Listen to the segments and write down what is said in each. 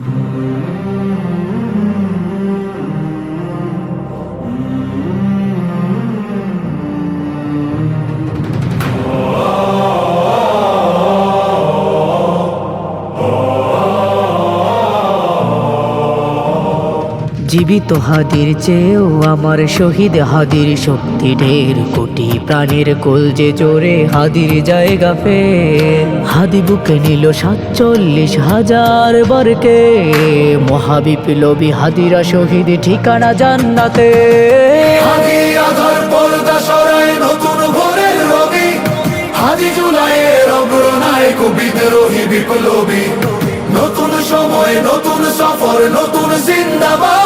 you জীবিত হাদির চেয়েও আমার শহীদ হাদির শক্তি ঢের কোটি প্রাণের কোল যে জোরে হাদির জায়গা ফের হাদি বুকে নিল সাতচল্লিশ হাজার বরকে। মহাবিপ্লবী হাদিরা শহীদ ঠিকানা জান্নাতে। বিপ্লবী। নতুন সময়, নতুন সফর, নতুন জিন্দাবাদ।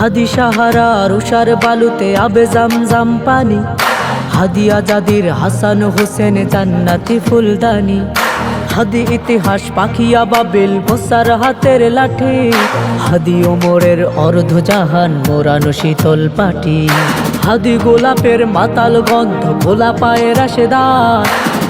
হাদি সাহারা রুষার বালুতে আবে জামজাম পানি। হাদি আজাদির হাসান হোসেন জান্নাতি ফুলদানি। হাদি ইতিহাস পাখিয়া বাবিল মোসার হাতের লাঠি। হাদি ওমরের অর্ধ জাহান, মোরানো শীতল পাটি। হাদি গোলাপের মাতাল গন্ধ গোলা পায়ের রাশেদার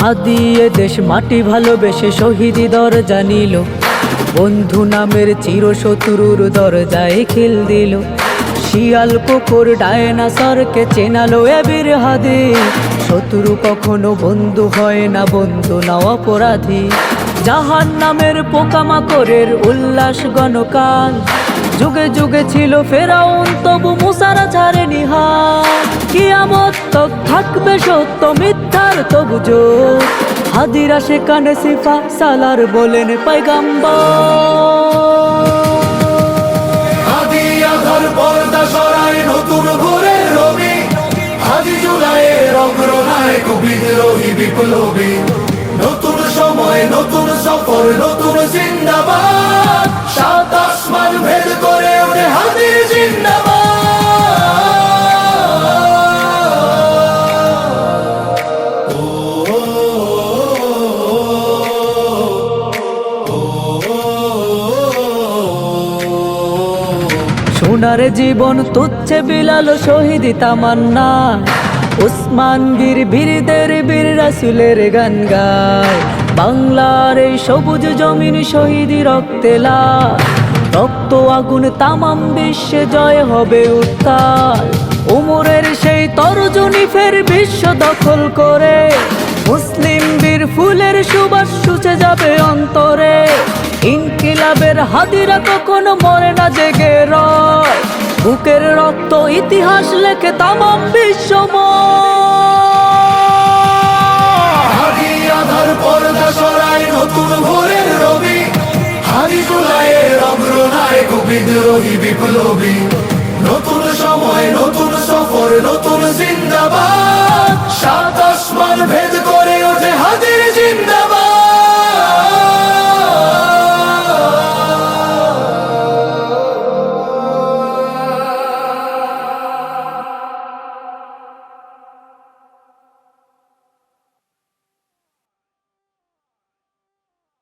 হাদি এ দেশ মাটি ভালোবেসে শহীদি দরজা নিল। বন্ধু নামের চিরশত্রুর দরজায় খিল দিল। শিয়াল কুকুর ডায়নাসরকে চেনালো এ বীর হাদি শত্রু কখনো বন্ধু হয় না, বন্ধু না অপরাধী। জাহান নামের পোকামাকড়ের উল্লাস গণকাল। যুগে যুগে ছিল ফেরাউন, তবু মুসারা ছাড়ে নিহার। কিয়ামত তক থাকবে সত্য মিথ্যার তবু জোর। হাদিরা সেখানে সিফা সালার বলেন বিদ্রোহী বিপ্লবী। নতুন সময়, নতুন সফর, নতুন জিন্দাবাদ। সোনার জীবন তুচ্ছে বিলাল শহীদ তামান্না। উসমান বীর বীরদের বীর রাসুলের গান গায়। বাংলার এই সবুজ জমিন শহীদ রক্তে লাল। রক্ত আগুন তামাম বিশ্বে জয় হবে উত্তাল। উমরের সেই তরজনী ফের বিশ্ব দখল করে। মুসলিম বীর ফুলের সুবাস সুচে যাবে অন্তরে। ইনকিলাবের হাদিরা কখনো মরে না জেগে রয়। বুকের রক্ত ইতিহাস লেখে তামাম বিশ্বময় বিপ্লবী। নতুন সময়, নতুন সফর, নতুন জিন্দাবাদ।